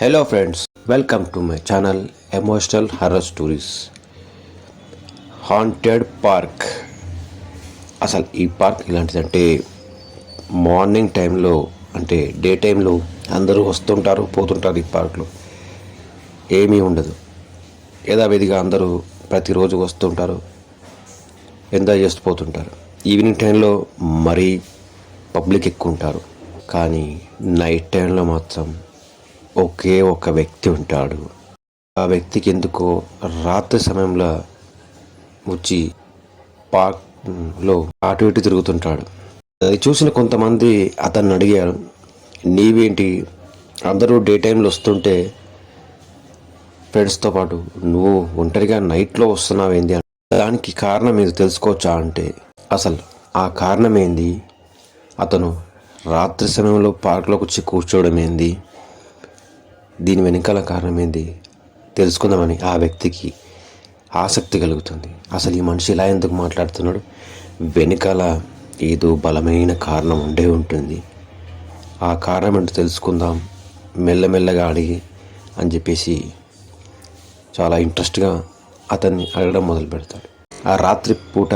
Hello friends welcome to my channel emotional horror stories haunted park అసలు ఈ park ఇలాంటిదంటే morning టైంలో అంటే day టైంలో అందరూ వస్తుంటారు పోతుంటారు ఈ పార్క్లో ఏమీ ఉండదు. యథావిధిగా అందరూ ప్రతిరోజు వస్తుంటారు ఎంజాయ్ చేస్తూ పోతుంటారు. ఈవినింగ్ టైంలో మరీ పబ్లిక్ ఎక్కువ ఉంటారు. కానీ నైట్ టైంలో మాత్రం ఒకే ఒక వ్యక్తి ఉంటాడు. ఆ వ్యక్తికి ఎందుకో రాత్రి సమయంలో వచ్చి పార్క్లో అటు ఇటు తిరుగుతుంటాడు. అది చూసిన కొంతమంది అతన్ని అడిగారు నీవేంటి? అందరూ డే టైంలో వస్తుంటే ఫ్రెండ్స్తో పాటు నువ్వు ఒంటరిగా నైట్లో వస్తున్నావేంది? అని. దానికి కారణం ఏది తెలుసుకోవచ్చా అంటే అసలు ఆ కారణం ఏంది? అతను రాత్రి సమయంలో పార్క్లోకి వచ్చి కూర్చోవడం ఏంది? దీని వెనకాల కారణం ఏంది? తెలుసుకుందామని ఆ వ్యక్తికి ఆసక్తి కలుగుతుంది. అసలు ఈ మనిషి ఇలా ఎందుకు మాట్లాడుతున్నాడు? వెనకాల ఏదో బలమైన కారణం ఉండే ఉంటుంది. ఆ కారణం ఏంటో తెలుసుకుందాం. మెల్లమెల్లగా అడిగి అని చెప్పేసి చాలా ఇంట్రెస్ట్గా అతన్ని అడగడం మొదలు పెడతాడు. ఆ రాత్రి పూట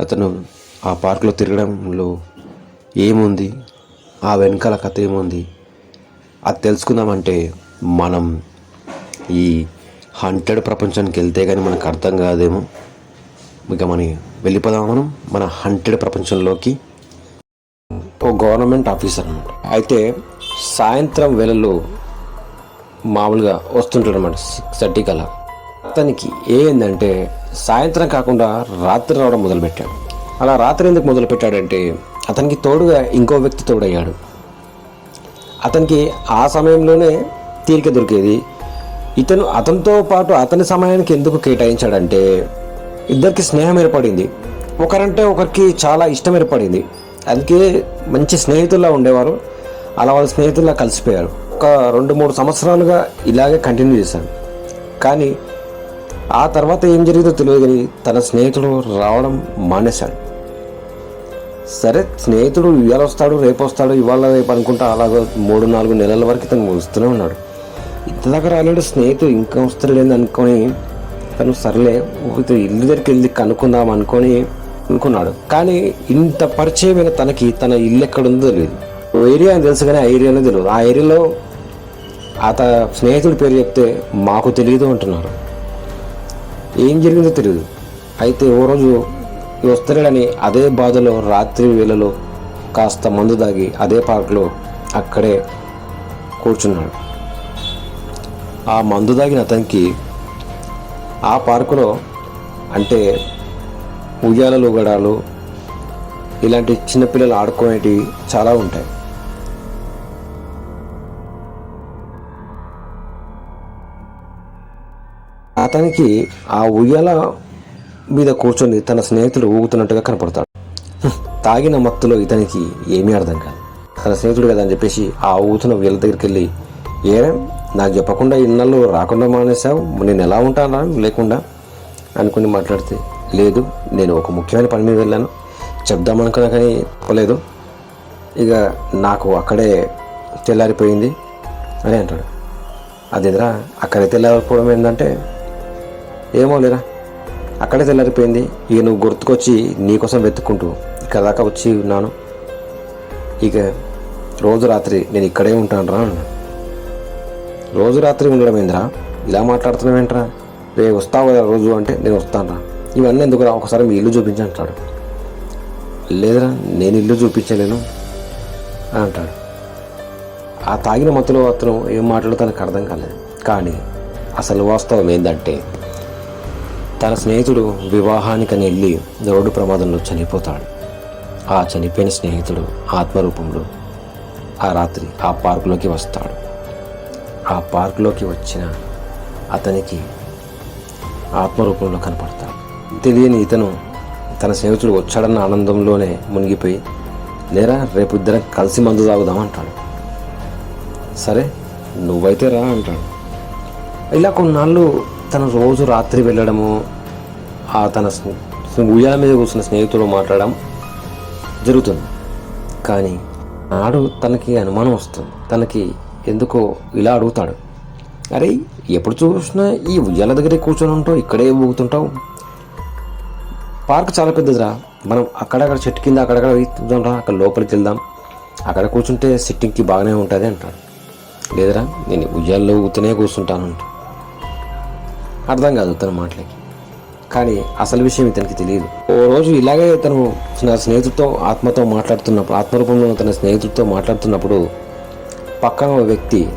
అతను ఆ పార్కులో తిరగడంలో ఏముంది? ఆ వెనకాల కథ ఏముంది? అది తెలుసుకుందామంటే మనం ఈ హంటెడ్ ప్రపంచానికి వెళ్తే కానీ మనకు అర్థం కాదేమో. ఇక మనం వెళ్ళిపోదాం మనం మన హంటెడ్ ప్రపంచంలోకి. ఓ గవర్నమెంట్ ఆఫీసర్ అనమాట అయితే సాయంత్రం వేళల్లో మామూలుగా వస్తుంటాడు అనమాట సిక్స్ థర్టీ కల్లా అతనికి ఏంటంటే సాయంత్రం కాకుండా రాత్రి రావడం మొదలుపెట్టాడు. అలా రాత్రి ఎందుకు మొదలుపెట్టాడంటే అతనికి తోడుగా ఇంకో వ్యక్తి తోడయ్యాడు. అతనికి ఆ సమయంలోనే తీరిక దొరికేది. ఇతను అతనితో పాటు అతని సమయానికి ఎందుకు కేటాయించాడంటే ఇద్దరికి స్నేహం ఏర్పడింది. ఒకరంటే ఒకరికి చాలా ఇష్టం ఏర్పడింది. అందుకే మంచి స్నేహితుల్లా ఉండేవారు. అలా వాళ్ళ స్నేహితుల్లా కలిసిపోయారు. ఒక రెండు మూడు సంవత్సరాలుగా ఇలాగే కంటిన్యూ చేశాను కానీ ఆ తర్వాత ఏం జరిగిందో తెలియదు కానీ తన స్నేహితుడు రావడం మానేశాడు సరే స్నేహితుడు ఇవాళ వస్తాడు రేపు వస్తాడు ఇవాళ రేపు అనుకుంటా అలాగో మూడు నాలుగు నెలల వరకు తను వస్తూనే ఉన్నాడు. ఇంత దగ్గర రాలేడు స్నేహితుడు ఇంకా వస్తలేదని అనుకొని తను సర్లే ఇల్లు దగ్గరికి వెళ్ళి కనుక్కుందాం అనుకొని అనుకున్నాడు కానీ ఇంత పరిచయమైన తనకి తన ఇల్లు ఎక్కడుందో తెలియదు. ఓ ఏరియా అని తెలుసు కానీ ఆ ఏరియాలో తెలియదు. ఆ ఏరియాలో అత స్నేహితుడి పేరు చెప్తే మాకు తెలియదు అంటున్నారు. ఏం జరిగిందో తెలియదు అయితే ఓ రోజు వస్తాడని అదే బాధలో రాత్రి వేళలో కాస్త మందు దాగి అదే పార్క్లో అక్కడే కూర్చున్నాడు. ఆ మందు దాగిన అతనికి ఆ పార్కులో అంటే ఉయ్యాలలు గడాలు ఇలాంటి చిన్నపిల్లలు ఆడుకునేటివి చాలా ఉంటాయి. అతనికి ఆ ఉయ్యాల మీద కూర్చొని తన స్నేహితుడు ఊగుతున్నట్టుగా కనపడతాడు. తాగిన మత్తులో ఇతనికి ఏమీ అర్థం కాదు. తన స్నేహితుడు కదా అని చెప్పేసి ఆ ఊగుతున్న వీళ్ళ దగ్గరికి వెళ్ళి ఏరే నాకు చెప్పకుండా ఇన్నాళ్ళు రాకుండా మానేసావు నేను ఎలా ఉంటానా లేకుండా? అనుకుని మాట్లాడితే లేదు నేను ఒక ముఖ్యమైన పని మీద వెళ్ళాను. చెప్దామనుకున్నా కానీ పోలేదు. ఇక నాకు అక్కడే తెల్లారిపోయింది అని అంటాడు. అదేదిరా అక్కడే తెల్లారిపోవడం ఏంటంటే ఏమో లేరా అక్కడే తెల్లారిపోయింది. ఇక నువ్వు గుర్తుకొచ్చి నీకోసం వెతుక్కుంటూ ఇక్కడ దాకా వచ్చి ఉన్నాను. ఇక రోజు రాత్రి నేను ఇక్కడే ఉంటాను రా రోజు రాత్రి ఉండడం ఏందిరా? ఇలా మాట్లాడుతున్నావేంట్రా రే వస్తావు కదా రోజు అంటే నేను వస్తాను రా ఇవన్నీ ఎందుకు రా? ఒకసారి మీ ఇల్లు చూపించి అంటాడు. లేదురా నేను ఇల్లు చూపించలేను అని అంటాడు. ఆ తాగిన మత్తులో అతను ఏం మాట్లాడో తనకు అర్థం కాలేదు. కానీ అసలు వాస్తవం ఏంటంటే తన స్నేహితుడు వివాహానికని వెళ్ళి రోడ్డు ప్రమాదంలో చనిపోతాడు. ఆ చనిపోయిన స్నేహితుడు ఆత్మరూపంలో ఆ రాత్రి ఆ పార్కులోకి వస్తాడు. ఆ పార్కులోకి వచ్చిన అతనికి ఆత్మరూపంలో కనపడతాడు. తెలియని ఇతను తన స్నేహితుడు వచ్చాడన్న ఆనందంలోనే మునిగిపోయి లేరా రేపు ఇద్దరం కలిసి మందు తాగుదాం అంటాడు. సరే నువ్వైతే రా అంటాడు. ఇలా కొన్నాళ్ళు తను రోజు రాత్రి వెళ్ళడము ఆ తన ఉయ్యాల మీద కూర్చున్న స్నేహితుడు మాట్లాడడం జరుగుతుంది. కానీ నాడు తనకి అనుమానం వస్తుంది. తనకి ఎందుకో ఇలా అడుగుతాడు. అరే ఎప్పుడు చూసినా ఈ ఉయ్యాల దగ్గరే కూర్చొని ఉంటావు ఇక్కడే ఊగుతుంటావు. పార్క్ చాలా పెద్దదిరా. మనం అక్కడక్కడ చెట్టు కింద అక్కడక్కడ రా. అక్కడ లోపలికి వెళ్దాం. అక్కడ కూర్చుంటే సిట్టింగ్కి బాగానే ఉంటుంది అంటాడు. లేదురా నేను ఉయ్యాల్లో ఊగుతూనే కూర్చుంటాను అంట అర్థం కాదు తన మాటలకి. కానీ అసలు విషయం ఇతనికి తెలియదు. ఓ రోజు ఇలాగే తను నా స్నేహితుడితో ఆత్మతో మాట్లాడుతున్నప్పుడు ఆత్మరూపంలో తన స్నేహితుడితో మాట్లాడుతున్నప్పుడు పక్కన ఓ వ్యక్తి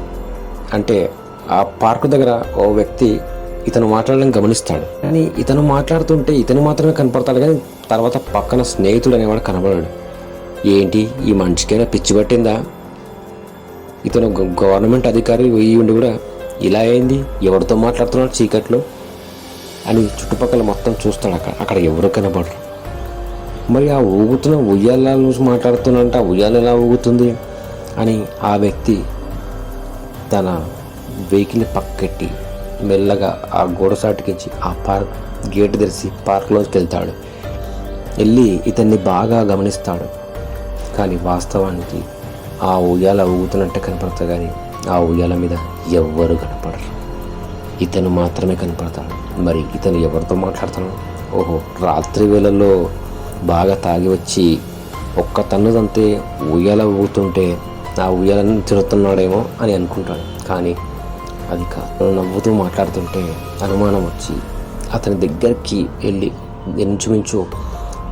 అంటే ఆ పార్కు దగ్గర ఓ వ్యక్తి ఇతను మాట్లాడడం గమనిస్తాడు. కానీ ఇతను మాట్లాడుతుంటే ఇతను మాత్రమే కనపడతాడు కానీ తర్వాత పక్కన స్నేహితుడు అనేవాడు కనబడాడు. ఏంటి? ఈ మనిషికైనా పిచ్చి పట్టిందా? ఇతను గవర్నమెంట్ అధికారి వెయ్యి ఉండి కూడా ఇలా అయింది? ఎవరితో మాట్లాడుతున్నాడు చీకట్లో? అని చుట్టుపక్కల మొత్తం చూస్తాడు అక్కడ అక్కడ ఎవరు కనబడరు. మరి ఆ ఊగుతున్న ఉయ్యాల నుంచి మాట్లాడుతున్నంట ఆ ఉయ్యాల ఎలా ఊగుతుంది? అని ఆ వ్యక్తి తన వెహికల్ని పక్కెట్టి మెల్లగా ఆ గోడ సాటికించి ఆ పార్క్ గేట్ తెరిచి పార్క్లోకి వెళ్తాడు. వెళ్ళి ఇతన్ని బాగా గమనిస్తాడు. కానీ వాస్తవానికి ఆ ఉయ్యాల ఊగుతున్నట్టు కనపడతాడు. కానీ ఆ ఉయ్యాల మీద ఎవ్వరు కనపడరు. ఇతను మాత్రమే కనపడతాడు. మరి ఇతను ఎవరితో మాట్లాడుతున్నాడు? ఓహో రాత్రి వేళల్లో బాగా తాగి వచ్చి ఒక్క తన్నుదంతే ఉయ్యాల ఊగుతుంటే ఆ ఉయ్యాలను తిరుగుతున్నాడేమో అని అనుకుంటాడు. కానీ అది కాదు. నవ్వుతూ మాట్లాడుతుంటే అనుమానం వచ్చి అతని దగ్గరికి వెళ్ళి ఇంచుమించు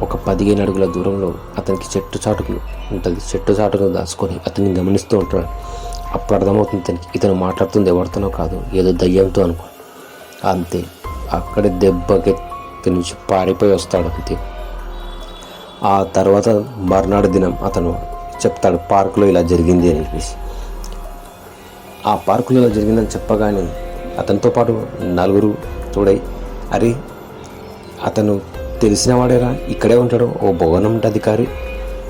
ఒక పదిహేను అడుగుల దూరంలో అతనికి చెట్టు చాటుకు ఉంటుంది. చెట్టు చాటుకు దాచుకొని అతన్ని గమనిస్తూ ఉంటాడు. అప్పుడు అర్థమవుతుంది ఇతనికి ఇతను మాట్లాడుతుంది ఎవరితోనో కాదు ఏదో దయ్యంతో అనుకో. అంతే. అక్కడ దెబ్బకి నుంచి పారిపోయి వస్తాడు అంతే. ఆ తర్వాత మర్నాడు దినం అతను చెప్తాడు పార్కులో ఇలా జరిగింది అని చెప్పేసి. ఆ పార్కులో ఇలా జరిగిందని చెప్పగానే అతనితో పాటు నలుగురు తోడై అరే అతను తెలిసిన వాడేరా ఇక్కడే ఉంటాడు ఓ గవర్నమెంట్ అధికారి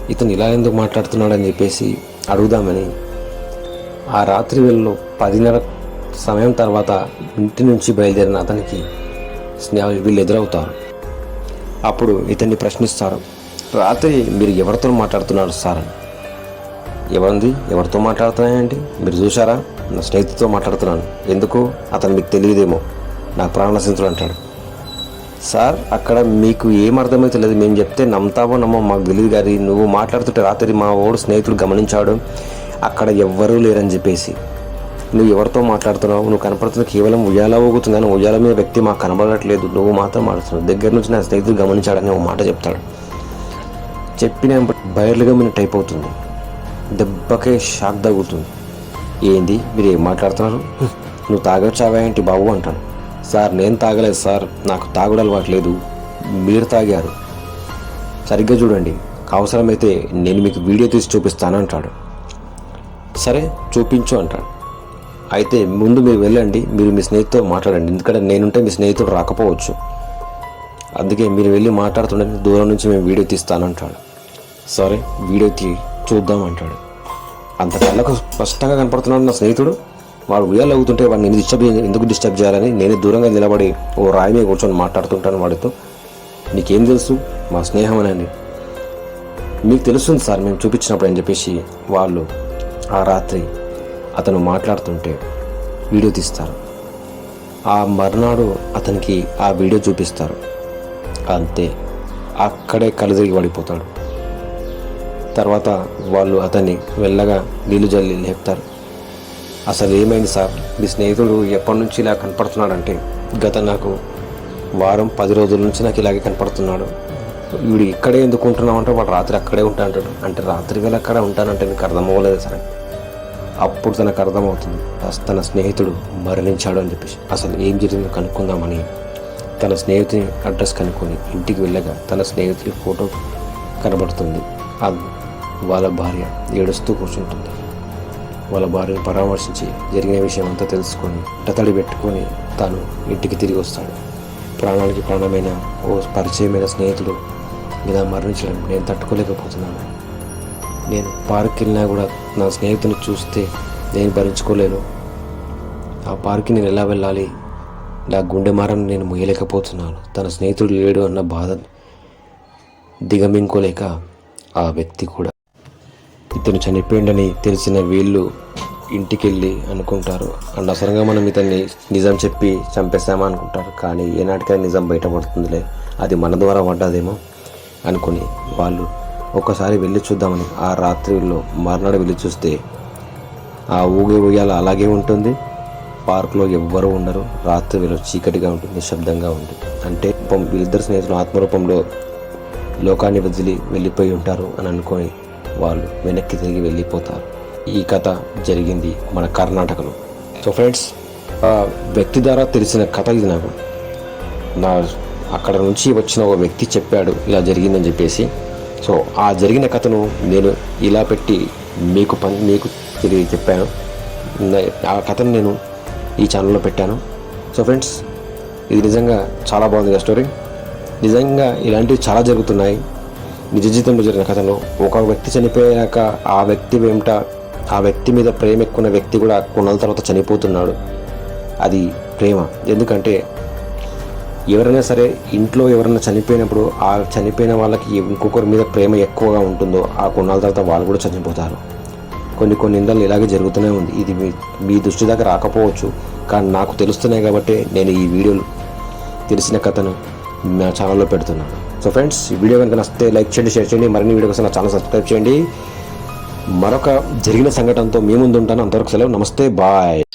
ఇతను ఇలా ఎందుకు మాట్లాడుతున్నాడు అని చెప్పేసి అడుగుదామని. ఆ రాత్రి వేళలో పదిన్నర సమయం తర్వాత ఇంటి నుంచి బయలుదేరిన అతనికి వీళ్ళు ఎదురవుతారు అప్పుడు ఇతన్ని ప్రశ్నిస్తారు. రాత్రి మీరు ఎవరితో మాట్లాడుతున్నారు సార్? అని ఎవరిది? ఎవరితో మాట్లాడుతున్నాయండి? మీరు చూసారా నా స్నేహితుడితో మాట్లాడుతున్నాను. ఎందుకు? అతను మీకు తెలియదేమో. నాకు ప్రాణ స్నేహితుడు అంటాడు. సార్ అక్కడ మీకు ఏం అర్థమైతే లేదు మేము చెప్తే నమ్ముతావో నమ్మో మాకు తెలియదు గారి నువ్వు మాట్లాడుతుంటే రాత్రి మా ఓడు స్నేహితుడు గమనించాడు. అక్కడ ఎవ్వరూ లేరని చెప్పేసి. నువ్వు ఎవరితో మాట్లాడుతున్నావు? నువ్వు కనపడుతున్న కేవలం ఉయ్యాల ఊగుతుంది ఉయ్యాల మీద వ్యక్తి మాకు కనబడట్లేదు. నువ్వు మాత్రం మాట్లాడుతున్నావు. దగ్గర నుంచి నా స్నేహితుడు గమనించాడని ఒక మాట చెప్తాడు. చెప్పిన బయర్లుగా మీరు టైప్ అవుతుంది. దెబ్బకే షాక్ తగులుతుంది. ఏంది? మీరు ఏం మాట్లాడుతున్నారు? నువ్వు తాగొచ్చావా ఏంటి బాబు అంటాను సార్ నేను తాగలేదు సార్. నాకు తాగుడు అలవాటు లేదు. మీరు తాగారు. సరిగ్గా చూడండి. అవసరమైతే నేను మీకు వీడియో తీసి చూపిస్తాను అంటాడు. సరే చూపించు అంటాడు. అయితే ముందు మీరు వెళ్ళండి మీరు మీ స్నేహితుతో మాట్లాడండి. ఎందుకంటే నేనుంటే మీ స్నేహితుడు రాకపోవచ్చు. అందుకే మీరు వెళ్ళి మాట్లాడుతుండే దూరం నుంచి మేము వీడియో తీస్తానంటాడు. సరే వీడియో తీ చూద్దాం అంటాడు. అంత కళ్ళకు స్పష్టంగా కనపడుతున్నాడు నా స్నేహితుడు. వాడు ఉయ్యాలు అవుతుంటే వాడిని నేను డిస్టర్బ్ ఎందుకు డిస్టర్బ్ చేయాలని నేనే దూరంగా నిలబడి ఓ రాయి మీద కూర్చొని మాట్లాడుతుంటాను వాడితో. నీకేం తెలుసు? మా స్నేహం అని మీకు తెలుస్తుంది సార్ మేము చూపించినప్పుడు అని చెప్పేసి వాళ్ళు ఆ రాత్రి అతను మాట్లాడుతుంటే వీడియో తీస్తారు. ఆ మర్నాడు అతనికి ఆ వీడియో చూపిస్తారు. అంతే అక్కడే కలుదిరిగి పడిపోతాడు తర్వాత వాళ్ళు అతన్ని వెళ్ళగా నీళ్ళు జల్లి లేపుతారు. అసలు ఏమైంది సార్? మీ స్నేహితుడు ఎప్పటి నుంచి ఇలా కనపడుతున్నాడంటే గత నాకు వారం పది రోజుల నుంచి నాకు ఇలాగే కనపడుతున్నాడు. వీడు ఇక్కడే ఎందుకు ఉంటున్నావు అంటే వాడు రాత్రి అక్కడే ఉంటా అంటాడు. అంటే రాత్రి వేళ అక్కడ ఉంటానంటే నీకు అర్థం అవ్వలేదు సరే? అప్పుడు తనకు అర్థమవుతుంది. తన స్నేహితుడు మరణించాడు అని చెప్పేసి. అసలు ఏం జరిగిందో కనుక్కుందామని తన స్నేహితుని అడ్రస్ కనుక్కొని ఇంటికి వెళ్ళగా తన స్నేహితుడి ఫోటో కనబడుతుంది. వాళ్ళ భార్య ఏడుస్తూ కూర్చుంటుంది. వాళ్ళ భార్యను పరామర్శించి జరిగిన విషయం అంతా తెలుసుకొని టతడి పెట్టుకొని తాను ఇంటికి తిరిగి వస్తాడు. ప్రాణానికి ప్రాణమైన ఓ పరిచయమైన స్నేహితుడు ఇలా మరణించడం నేను తట్టుకోలేకపోతున్నాను. నేను పార్క్ వెళ్ళినా కూడా నా స్నేహితుని చూస్తే నేను భరించుకోలేను. ఆ పార్క్కి నేను ఎలా వెళ్ళాలి? నా గుండె మారం నేను మొయ్యలేకపోతున్నాను. తన స్నేహితుడు లేడు అన్న బాధ దిగమింకోలేక ఆ వ్యక్తి కూడా ఇతను చనిపోయిండని తెలిసిన వీళ్ళు ఇంటికి వెళ్ళి అనుకుంటారు. అనవసరంగా మనం ఇతన్ని నిజం చెప్పి చంపేస్తామా అనుకుంటారు. కానీ ఏనాటికైనా నిజం బయటపడుతుందిలే. అది మన ద్వారా పడ్డదేమో అనుకుని వాళ్ళు ఒక్కసారి వెళ్ళి చూద్దామని ఆ రాత్రిలో మర్నాడు వెళ్ళి చూస్తే ఆ ఊగే ఊయాల అలాగే ఉంటుంది. పార్క్లో ఎవ్వరూ ఉండరు. రాత్రి వేళ చీకటిగా ఉంటుంది నిశ్శబ్దంగా ఉంటుంది. అంటే వీళ్ళిద్దరు స్నేహితులు ఆత్మరూపంలో లోకాన్ని వదిలి వెళ్ళిపోయి ఉంటారు అని అనుకొని వాళ్ళు వెనక్కి తిరిగి వెళ్ళిపోతారు. ఈ కథ జరిగింది మన కర్ణాటకలో. సో ఫ్రెండ్స్ ఆ వ్యక్తి ద్వారా తెలిసిన కథ ఇది నాకు. నా అక్కడ నుంచి వచ్చిన ఒక వ్యక్తి చెప్పాడు ఇలా జరిగిందని చెప్పేసి. సో ఆ జరిగిన కథను నేను ఇలా పెట్టి మీకు పని మీకు తిరిగి చెప్పాను. ఆ కథను నేను ఈ ఛానల్లో పెట్టాను. సో ఫ్రెండ్స్ ఇది నిజంగా చాలా బాగుంది ఆ స్టోరీ. నిజంగా ఇలాంటివి చాలా జరుగుతున్నాయి. నిజ జీవితంలో జరిగిన కథలో ఒక వ్యక్తి చనిపోయాక ఆ వ్యక్తి వెంట ఆ వ్యక్తి మీద ప్రేమ ఎక్కున్న వ్యక్తి కూడా కొన్నాళ్ళ తర్వాత చనిపోతున్నాడు. అది ప్రేమ. ఎందుకంటే ఎవరైనా సరే ఇంట్లో ఎవరైనా చనిపోయినప్పుడు ఆ చనిపోయిన వాళ్ళకి ఇంకొకరి మీద ప్రేమ ఎక్కువగా ఉంటుందో ఆ కొన్నాళ్ళ తర్వాత వాళ్ళు కూడా చనిపోతారు. కొన్ని కొన్ని నిందలు ఇలాగే జరుగుతూనే ఉంది. ఇది మీ మీ దృష్టి దాకా రాకపోవచ్చు. కానీ నాకు తెలుస్తున్నాయి కాబట్టి నేను ఈ వీడియోలు తెలిసిన కథను నా ఛానల్లో పెడుతున్నాను. సో ఫ్రెండ్స్ ఈ వీడియో కనుక నచ్చితే లైక్ చేయండి షేర్ చేయండి. మరిన్ని వీడియో కోసం నా ఛానల్ సబ్స్క్రైబ్ చేయండి. మరొక జరిగిన సంఘటనతో మీ ముందు ఉంటాను అంతవరకు సెలవు. నమస్తే. బాయ్.